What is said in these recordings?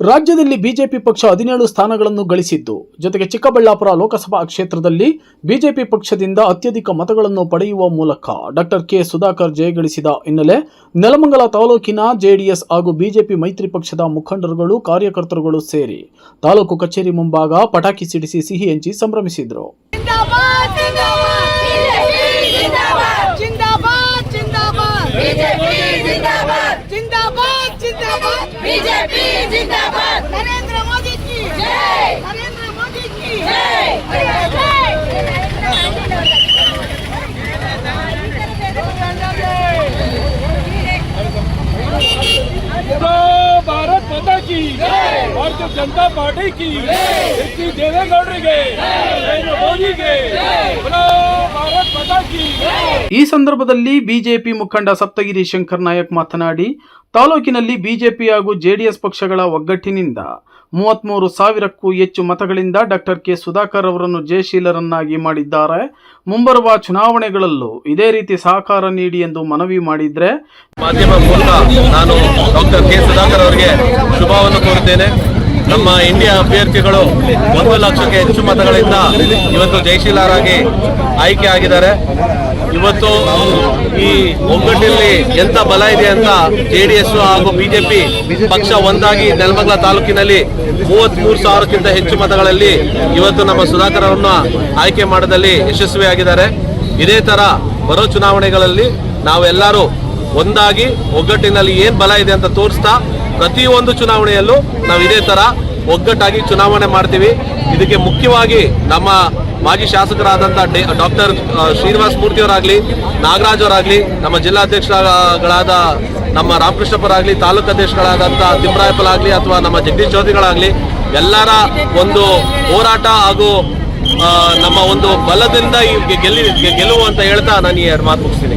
ರಾಜ್ಯದಲ್ಲಿ ಬಿಜೆಪಿ ಪಕ್ಷ ಹದಿನೇಳು ಸ್ಥಾನಗಳನ್ನು ಗಳಿಸಿದ್ದು ಜೊತೆಗೆ ಚಿಕ್ಕಬಳ್ಳಾಪುರ ಲೋಕಸಭಾ ಕ್ಷೇತ್ರದಲ್ಲಿ ಬಿಜೆಪಿ ಪಕ್ಷದಿಂದ ಅತ್ಯಧಿಕ ಮತಗಳನ್ನು ಪಡೆಯುವ ಮೂಲಕ ಡಾಕ್ಟರ್ ಕೆ ಸುಧಾಕರ್ ಜಯಗಳಿಸಿದ ಹಿನ್ನೆಲೆ ನೆಲಮಂಗಲ ತಾಲೂಕಿನ ಜೆಡಿಎಸ್ ಹಾಗೂ ಬಿಜೆಪಿ ಮೈತ್ರಿ ಪಕ್ಷದ ಮುಖಂಡರುಗಳು ಕಾರ್ಯಕರ್ತರುಗಳು ಸೇರಿ ತಾಲೂಕು ಕಚೇರಿ ಮುಂಭಾಗ ಪಟಾಕಿ ಸಿಡಿಸಿ ಸಿಹಿ ಹಂಚಿ ಸಂಭ್ರಮಿಸಿದರು ಬಿಜೆಪಿ ಭಾರತ್ ಮಾತಾ ಕಿ ಭಾರತೀಯ ಜನತಾ ಪಾರ್ಟಿ ಕಿ ಎಚ್ ದೇವೇಗೌಡರಿಗೆ ನರೇಂದ್ರ ಮೋದಿಗೆ ಭಾರತ್ ಮಾತಾ ಕಿ ಈ ಸಂದರ್ಭದಲ್ಲಿ ಬಿಜೆಪಿ ಮುಖಂಡ ಸಪ್ತಗಿರಿ ಶಂಕರ್ ನಾಯಕ್ ಮಾತನಾಡಿ, ತಾಲೂಕಿನಲ್ಲಿ ಬಿಜೆಪಿ ಹಾಗೂ ಜೆಡಿಎಸ್ ಪಕ್ಷಗಳ ಒಗ್ಗಟ್ಟಿನಿಂದ ಮೂವತ್ಮೂರು ಸಾವಿರಕ್ಕೂ ಹೆಚ್ಚು ಮತಗಳಿಂದ ಡಾಕ್ಟರ್ ಕೆ ಸುಧಾಕರ್ ಅವರನ್ನು ಜಯಶೀಲರನ್ನಾಗಿ ಮಾಡಿದ್ದಾರೆ. ಮುಂಬರುವ ಚುನಾವಣೆಗಳಲ್ಲೂ ಇದೇ ರೀತಿ ಸಹಕಾರ ನೀಡಿ ಎಂದು ಮನವಿ ಮಾಡಿದ್ರೆ ಮಾಧ್ಯಮ ಮೂಲಕ ನಾನು ಡಾಕ್ಟರ್ ಕೆ ಸುಧಾಕರ್ ಅವರಿಗೆ ಶುಭವನ್ನು ಕೋರುತ್ತೇನೆ. ನಮ್ಮ ಇಂಡಿಯಾ ಅಭ್ಯರ್ಥಿಗಳು ಒಂದು ಲಕ್ಷಕ್ಕೆ ಹೆಚ್ಚು ಮತಗಳಿಂದ ಇವತ್ತು ಜಯಶೀಲರಾಗಿ ಆಯ್ಕೆ ಆಗಿದ್ದಾರೆ. ಇವತ್ತು ಈ ಒಗ್ಗಟ್ಟಿನಲ್ಲಿ ಎಂತ ಬಲ ಇದೆ ಅಂತ ಜೆ ಡಿ ಎಸ್ ಹಾಗೂ ಬಿಜೆಪಿ ಪಕ್ಷ ಒಂದಾಗಿ ನೆಲಮಂಗಲ ತಾಲೂಕಿನಲ್ಲಿ ಮೂವತ್ಮೂರು ಸಾವಿರಕ್ಕಿಂತ ಹೆಚ್ಚು ಮತಗಳಲ್ಲಿ ಇವತ್ತು ನಮ್ಮ ಸುಧಾಕರ್ ಅವರನ್ನ ಆಯ್ಕೆ ಮಾಡೋದಲ್ಲಿ ಯಶಸ್ವಿಯಾಗಿದ್ದಾರೆ. ಇದೇ ತರ ಬರೋ ಚುನಾವಣೆಗಳಲ್ಲಿ ನಾವೆಲ್ಲರೂ ಒಂದಾಗಿ ಒಗ್ಗಟ್ಟಿನಲ್ಲಿ ಏನ್ ಬಲ ಇದೆ ಅಂತ ತೋರಿಸ್ತಾ ಪ್ರತಿಯೊಂದು ಚುನಾವಣೆಯಲ್ಲೂ ನಾವು ಇದೇ ತರ ಒಗ್ಗಟ್ಟಾಗಿ ಚುನಾವಣೆ ಮಾಡ್ತೀವಿ. ಇದಕ್ಕೆ ಮುಖ್ಯವಾಗಿ ನಮ್ಮ ಮಾಜಿ ಶಾಸಕರಾದಂಥ ಡಾಕ್ಟರ್ ಶ್ರೀನಿವಾಸ ಮೂರ್ತಿಯವರಾಗಲಿ ನಾಗರಾಜ್ ಅವರಾಗಲಿ ನಮ್ಮ ಜಿಲ್ಲಾಧ್ಯಕ್ಷಗಳಾದ ನಮ್ಮ ರಾಮಕೃಷ್ಣಪ್ಪರಾಗಲಿ, ತಾಲೂಕು ಅಧ್ಯಕ್ಷಗಳಾದಂಥ ತಿಮ್ರಾಯಪ್ಪಲಾಗಲಿ ಅಥವಾ ನಮ್ಮ ಜಗದೀಶ್ ಜ್ಯೋತಿಗಳಾಗಲಿ ಎಲ್ಲರ ಒಂದು ಹೋರಾಟ ಹಾಗೂ ನಮ್ಮ ಒಂದು ಬಲದಿಂದ ಇವ್ರಿಗೆ ಗೆಲ್ಲಿ ಗೆಲುವು ಅಂತ ಹೇಳ್ತಾ ನಾನು ಈ ಎರಡು ಮಾತು ಮುಗಿಸ್ತೀನಿ.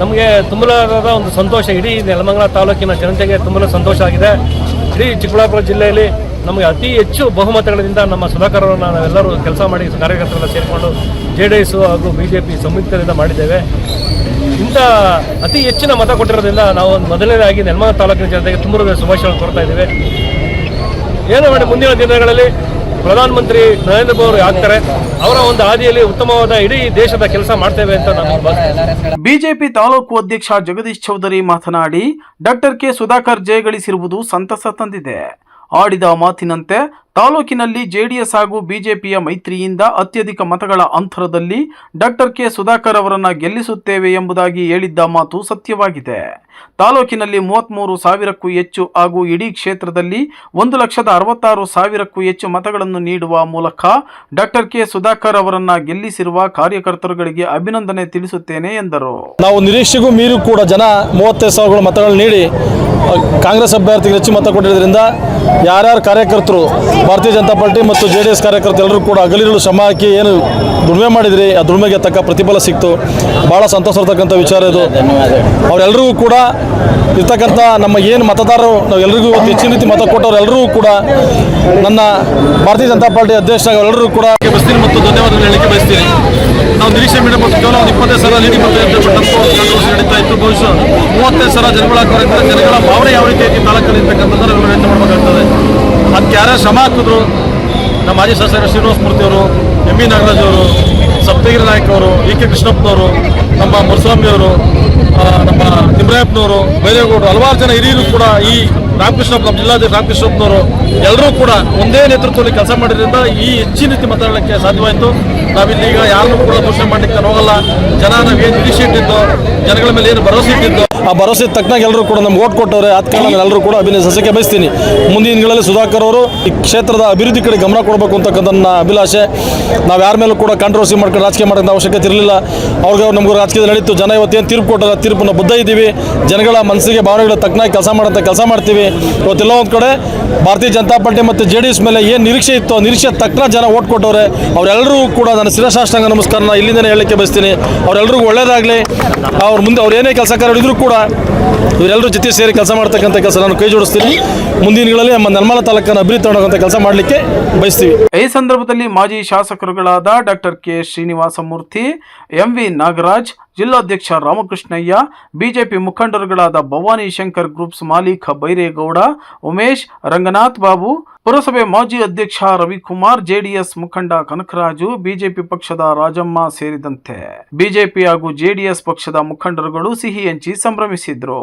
ನಮಗೆ ತುಂಬಲಾರದ ಒಂದು ಸಂತೋಷ. ಇಡೀ ನೆಲಮಂಗಲ ತಾಲೂಕಿನ ಜನತೆಗೆ ತುಂಬಲು ಸಂತೋಷ ಆಗಿದೆ. ಇಡೀ ಚಿಕ್ಕಬಳ್ಳಾಪುರ ಜಿಲ್ಲೆಯಲ್ಲಿ ನಮಗೆ ಅತಿ ಹೆಚ್ಚು ಬಹುಮತಗಳಿಂದ ನಮ್ಮ ಸುಧಾಕರ್ ನಾವೆಲ್ಲರೂ ಕೆಲಸ ಮಾಡಿ ಕಾರ್ಯಕರ್ತರೆಲ್ಲ ಸೇರಿಕೊಂಡು ಜೆ ಡಿ ಎಸ್ ಹಾಗೂ ಬಿ ಜೆ ಪಿ ಸಂಯುಕ್ತದಿಂದ ಮಾಡಿದ್ದೇವೆ. ಇಂಥ ಅತಿ ಹೆಚ್ಚಿನ ಮತ ಕೊಟ್ಟಿರೋದ್ರಿಂದ ನಾವು ಒಂದು ಮೊದಲನೇದಾಗಿ ನೆಲಮಂಗಲ ತಾಲೂಕಿನ ಜನತೆಗೆ ತುಂಬ ಶುಭಾಶಯಗಳನ್ನು ಕೊಡ್ತಾ ಇದ್ದೇವೆ. ಏನು ಮಾಡಿ ಮುಂದಿನ ದಿನಗಳಲ್ಲಿ ಪ್ರಧಾನಮಂತ್ರಿ ನರೇಂದ್ರ ಮೋದಿ ಆಗ್ತಾರೆ ಅವರ ಒಂದು ಹಾದಿಯಲ್ಲಿ ಉತ್ತಮವಾದ ಇಡೀ ದೇಶದ ಕೆಲಸ ಮಾಡ್ತೇವೆ ಅಂತ ನಾನು ಬಿಜೆಪಿ ತಾಲೂಕು ಅಧ್ಯಕ್ಷ ಜಗದೀಶ್ ಚೌಧರಿ ಮಾತನಾಡಿ, ಡಾಕ್ಟರ್ ಕೆ ಸುಧಾಕರ್ ಜಯಗಳಿಸಿರುವುದು ಸಂತಸ ತಂದಿದೆ. ಆಡಿದ ಮಾತಿನಂತೆ, ತಾಲೂಕಿನಲ್ಲಿ ಜೆಡಿಎಸ್ ಹಾಗೂ ಬಿಜೆಪಿಯ ಮೈತ್ರಿಯಿಂದ ಅತ್ಯಧಿಕ ಮತಗಳ ಅಂತರದಲ್ಲಿ ಡಾಕ್ಟರ್ ಕೆ ಸುಧಾಕರ್ ಅವರನ್ನು ಗೆಲ್ಲಿಸುತ್ತೇವೆ ಎಂಬುದಾಗಿ ಹೇಳಿದ್ದ ಮಾತು ಸತ್ಯವಾಗಿದೆ. ತಾಲೂಕಿನಲ್ಲಿ ಮೂವತ್ಮೂರು ಸಾವಿರಕ್ಕೂ ಹೆಚ್ಚು ಹಾಗೂ ಇಡೀ ಕ್ಷೇತ್ರದಲ್ಲಿ ಒಂದು ಲಕ್ಷದ ಅರವತ್ತಾರು ಸಾವಿರಕ್ಕೂ ಹೆಚ್ಚು ಮತಗಳನ್ನು ನೀಡುವ ಮೂಲಕ ಡಾಕ್ಟರ್ ಕೆ ಸುಧಾಕರ್ ಅವರನ್ನ ಗೆಲ್ಲಿಸಿರುವ ಕಾರ್ಯಕರ್ತರುಗಳಿಗೆ ಅಭಿನಂದನೆ ತಿಳಿಸುತ್ತೇನೆ ಎಂದರು. ನಾವು ನಿರೀಕ್ಷೆಗೂ ಮೀರಿ ಕೂಡ ಜನ ಮೂವತ್ತೈದು ಸಾವಿರಗಳ ಮತಗಳನ್ನು ನೀಡಿ ಕಾಂಗ್ರೆಸ್ ಅಭ್ಯರ್ಥಿಗೆ ಹೆಚ್ಚು ಮತ ಕೊಟ್ಟಿರೋದ್ರಿಂದ ಯಾರ್ಯಾರು ಕಾರ್ಯಕರ್ತರು, ಭಾರತೀಯ ಜನತಾ ಪಾರ್ಟಿ ಮತ್ತು ಜೆ ಡಿ ಎಸ್ ಕಾರ್ಯಕರ್ತರು ಎಲ್ಲರೂ ಕೂಡ ಅಗಲಿರಲು ಶ್ರಮ ಹಾಕಿ ಏನು ದುಡಿಮೆ ಮಾಡಿದ್ರಿ, ಆ ದುಡಿಮೆಗೆ ತಕ್ಕ ಪ್ರತಿಫಲ ಸಿಕ್ತು. ಭಾಳ ಸಂತೋಷ ಇರ್ತಕ್ಕಂಥ ವಿಚಾರ ಇದು. ಅವರೆಲ್ಲರಿಗೂ ಕೂಡ ಇರ್ತಕ್ಕಂಥ ನಮ್ಮ ಏನು ಮತದಾರರು ನಾವು ಎಲ್ರಿಗೂ ಇವತ್ತು ಹೆಚ್ಚಿನ ರೀತಿ ಮತ ಕೊಟ್ಟವ್ರು ಎಲ್ಲರೂ ಕೂಡ ನನ್ನ ಭಾರತೀಯ ಜನತಾ ಪಾರ್ಟಿ ಅಧ್ಯಕ್ಷ ಎಲ್ಲರೂ ಕೂಡ ಬಯಸ್ತೀನಿ ಮತ್ತು ಧನ್ಯವಾದಗಳು ಹೇಳಿಕೆ ಬಯಸ್ತೀನಿ. ನಾವು ನಿರೀಕ್ಷೆ ಮೇಡಮ್ ಕೇವಲ ಒಂದು ಇಪ್ಪತ್ತೈದು ಸಾವಿರ ಲೀಡಿ ಬರ್ತದೆ ಅಂತ ನಡೀತಾ ಇತ್ತು. ಬಹುಶಃ ಮೂವತ್ತೈದು ಸಾವಿರ ಜನಗಳ ಹಾಕೋದ್ರಿಂದ ಜನಗಳ ಭಾವನೆ ಯಾವ ರೀತಿ ಐತಿ ತಾಲೂಕಲ್ಲಿ ಇರ್ತಕ್ಕಂಥದ್ದು ನಾವು ವ್ಯಕ್ತ ಮಾಡಬೇಕಾಗ್ತದೆ. ಅದಕ್ಕೆ ಯಾರ್ಯಾರು ಶ್ರಮ ಹಾಕಿದ್ರು ನಮ್ಮ ಮಾಜಿ ಶಾಸಕ ಶ್ರೀನಿವಾಸ ಮೂರ್ತಿಯವರು, ಎಂ ಬಿ ನಾಗರಾಜ್ ಅವರು ಸಪ್ತಗಿರಿ ನಾಯಕ್ ಅವರು ಎ ಕೆ ಕೃಷ್ಣಪ್ಪನವರು, ನಮ್ಮ ಮುರುಸ್ವಾಮಿ ಅವರು ನಮ್ಮ ತಿಮ್ಮರಾಯಪ್ಪನವರು ಬೈರೇಗೌಡರು ಹಲವಾರು ಜನ ಹಿರಿಯರು ಕೂಡ ಈ ರಾಮಕೃಷ್ಣಪ್ಪ ನಮ್ಮ ಜಿಲ್ಲಾಧ್ಯಕ್ಷ ರಾಮಕೃಷ್ಣಪ್ಪನವರು ಎಲ್ಲರೂ ಕೂಡ ಒಂದೇ ನೇತೃತ್ವದಲ್ಲಿ ಕೆಲಸ ಮಾಡಿದ್ರಿಂದ ಈ ಹೆಚ್ಚಿನ ರೀತಿ ಮಾತಾಡಲಿಕ್ಕೆ ಸಾಧ್ಯವಾಯಿತು. ನಾವಿಲ್ಲಿ ಈಗ ಯಾರನ್ನೂ ಕೂಡ ಘೋಷಣೆ ಮಾಡಲಿಕ್ಕೆ ಹೋಗಲ್ಲ. ಜನ ನಾವೇನು ನಿರೀಕ್ಷೆ ಇಟ್ಟಿದ್ದು ಜನಗಳ ಮೇಲೆ ಏನು ಭರವಸೆ ಇಟ್ಟಿದ್ದು. ಆ ಭರವಸೆ ತಕ್ಕನಾಗಿ ಎಲ್ಲರೂ ಕೂಡ ನಮ್ಗೆ ಓಟ್ ಕೊಟ್ಟವ್ರೆ. ಆದ ಕಾರಣ ಎಲ್ಲರೂ ಕೂಡ ಅಭಿನಯಿಸಕ್ಕೆ ಬಯಸ್ತೀನಿ. ಮುಂದಿನ ದಿನಗಳಲ್ಲಿ ಸುಧಾಕರ್ ಅವರು ಈ ಕ್ಷೇತ್ರದ ಅಭಿವೃದ್ಧಿ ಕಡೆ ಗಮನ ಕೊಡಬೇಕು ಅಂತಕ್ಕಂಥ ನನ್ನ ಅಭಿಲಾಷೆ. ನಾವು ಯಾರ ಮೇಲೂ ಕೂಡ ಕಾಂಟ್ರವರ್ಸಿ ಮಾಡ್ಕೊಂಡು ರಾಜಕೀಯ ಮಾಡೋಂಥ ಅವಶ್ಯಕತೆ ಇರಲಿಲ್ಲ. ಅವ್ರಿಗೆ ನಮಗೂ ರಾಜಕೀಯದಲ್ಲಿ ನಡೀತು ಜನ ಇವತ್ತೇನು ತೀರ್ಪು ಕೊಟ್ಟಾರ ತೀರ್ಪನ್ನು ಬದ್ಧ ಇದ್ದೀವಿ. ಜನಗಳ ಮನಸ್ಸಿಗೆ ಭಾವನೆಗಳ ತಕ್ಕನಾಗಿ ಕೆಲಸ ಮಾಡೋಂಥ ಕೆಲಸ ಮಾಡ್ತೀವಿ. ಇವತ್ತೆಲ್ಲ ಒಂದು ಕಡೆ ಭಾರತೀಯ ಜನತಾ ಪಾರ್ಟಿ ಮತ್ತು ಜೆ ಡಿ ಎಸ್ ಮೇಲೆ ಏನು ನಿರೀಕ್ಷೆ ಇತ್ತು, ನಿರೀಕ್ಷೆ ತಕ್ಕನ ಜನ ಓಟ್ ಕೊಟ್ಟವ್ರೆ ಅವರೆಲ್ಲರೂ ಕೂಡ ನನ್ನ ಶಿರಶಾಷ್ಟಾಂಗ ನಮಸ್ಕಾರನ ಇಲ್ಲಿಂದಲೇ ಹೇಳಲಿಕ್ಕೆ ಬಯಸ್ತೀನಿ. ಅವರೆಲ್ಲರಿಗೂ ಒಳ್ಳೇದಾಗಲಿ. ಅವ್ರ ಮುಂದೆ ಅವ್ರು ಏನೇ ಕೆಲಸ ಕಾರ್ಯ ಕೂಡ ಇವರೆಲ್ಲರೂ ಜೊತೆ ಸೇರಿ ಕೆಲಸ ಮಾಡ್ತಕ್ಕಂಥ ಕೆಲಸ ನಾನು ಕೈ ಜೋಡಿಸ್ತೀನಿ. ಮುಂದಿನ ದಿನಗಳಲ್ಲಿ ನಮ್ಮ ನೆಲಮಲ ತಾಲೂಕನ್ನು ಅಭಿವೃದ್ಧಿ ಮಾಡುವಂತ ಕೆಲಸ ಮಾಡಲಿಕ್ಕೆ ಬಯಸ್ತೀವಿ. ಈ ಸಂದರ್ಭದಲ್ಲಿ ಮಾಜಿ ಶಾಸಕರುಗಳಾದ doctor K Srinivasamurthy, M V Nagaraj, ಜಿಲ್ಲಾಧ್ಯಕ್ಷ ರಾಮಕೃಷ್ಣಯ್ಯ, ಬಿಜೆಪಿ ಮುಖಂಡರುಗಳಾದ ಭವಾನಿ ಶಂಕರ್ ಗ್ರೂಪ್ಸ್ ಮಾಲೀಕ ಬೈರೇಗೌಡ, ಉಮೇಶ್ ರಂಗನಾಥ್ ಬಾಬು, ಪುರಸಭೆ ಮಾಜಿ ಅಧ್ಯಕ್ಷ ರವಿಕುಮಾರ್, ಜೆಡಿಎಸ್ ಮುಖಂಡ ಕನಕರಾಜು, ಬಿಜೆಪಿ ಪಕ್ಷದ ರಾಜಮ್ಮ ಸೇರಿದಂತೆ ಬಿಜೆಪಿ ಹಾಗೂ ಜೆಡಿಎಸ್ ಪಕ್ಷದ ಮುಖಂಡರುಗಳು ಸಿಹಿ ಹಂಚಿ ಸಂಭ್ರಮಿಸಿದ್ರು.